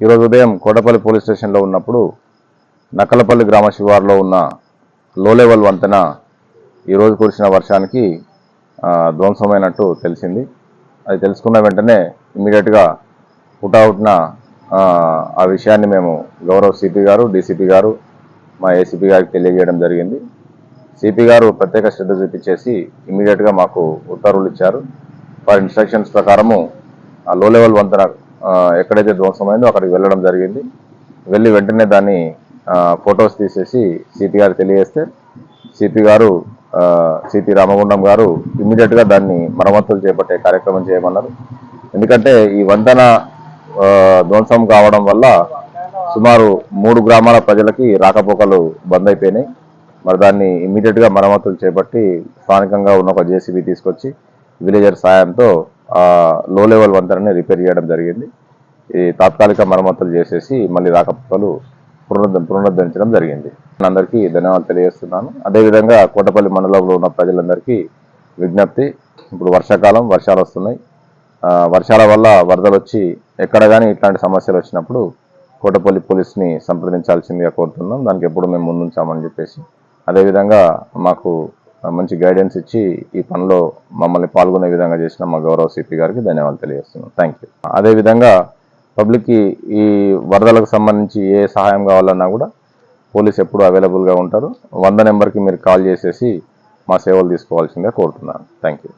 ఈరోజు ఉదయం కోటపల్లి పోలీస్ స్టేషన్లో ఉన్నప్పుడు నక్కలపల్లి గ్రామ శివారులో ఉన్న లో లెవెల్ వంతెన ఈరోజు కురిసిన వర్షానికి ధ్వంసమైనట్టు తెలిసింది. అది తెలుసుకున్న వెంటనే ఇమీడియట్గా పుటావుట్న ఆ, ఆ విషయాన్ని మేము గౌరవ్ సిపి గారు డీసీపీ గారు మా ఏసీపీ గారికి తెలియజేయడం జరిగింది. సిపి గారు ప్రత్యేక శ్రద్ధ చూపించేసి ఇమీడియట్గా మాకు ఉత్తర్వులు ఇచ్చారు. వారి ఇన్స్ట్రక్షన్స్ ప్రకారము ఆ లో లెవెల్ వంతెన ఎక్కడైతే ధ్వంసమైందో అక్కడికి వెళ్ళడం జరిగింది. వెళ్ళి వెంటనే దాన్ని ఫొటోస్ తీసేసి సిపి గారు తెలియజేస్తే సిపి గారు సిపి రామగుండం గారు ఇమ్మీడియట్గా దాన్ని మరమ్మతులు చేపట్టే కార్యక్రమం చేయమన్నారు. ఎందుకంటే ఈ వంతెన ధ్వంసం కావడం వల్ల సుమారు మూడు గ్రామాల ప్రజలకి రాకపోకలు బంద్ అయిపోయినాయి. మరి దాన్ని ఇమ్మీడియట్గా మరమ్మతులు చేపట్టి స్థానికంగా ఉన్న ఒక జేసీబీ తీసుకొచ్చి విలేజర్ సాయంతో లో లెవెల్ వంతెనని రిపేర్ చేయడం జరిగింది. ఈ తాత్కాలిక మరమ్మతులు చేసేసి మళ్ళీ రాకపోకలు పునరుద్ధ పునరుద్ధరించడం జరిగింది. అందరికీ ధన్యవాదాలు తెలియజేస్తున్నాను. అదేవిధంగా కోటపల్లి మండలంలో ఉన్న ప్రజలందరికీ విజ్ఞప్తి. ఇప్పుడు వర్షాకాలం వర్షాలు వస్తున్నాయి. వర్షాల వల్ల వరదలు వచ్చి ఎక్కడ కానీ ఇట్లాంటి సమస్యలు వచ్చినప్పుడు కోటపల్లి పోలీస్ని సంప్రదించాల్సిందిగా కోరుతున్నాం. దానికి ఎప్పుడు మేము ముందుంచామని చెప్పేసి. అదేవిధంగా మాకు మంచి గైడెన్స్ ఇచ్చి ఈ పనిలో మమ్మల్ని పాల్గొనే విధంగా చేసిన మా గౌరవ సిపి గారికి ధన్యవాదాలు తెలియజేస్తున్నాం. థ్యాంక్ యూ అదేవిధంగా పబ్లిక్కి ఈ వరదలకు సంబంధించి ఏ సహాయం కావాలన్నా కూడా పోలీస్ ఎప్పుడు అవైలబుల్గా ఉంటారు. వంద నెంబర్కి మీరు కాల్ చేసేసి మా సేవలు తీసుకోవాల్సిందిగా కోరుతున్నాను. Thank you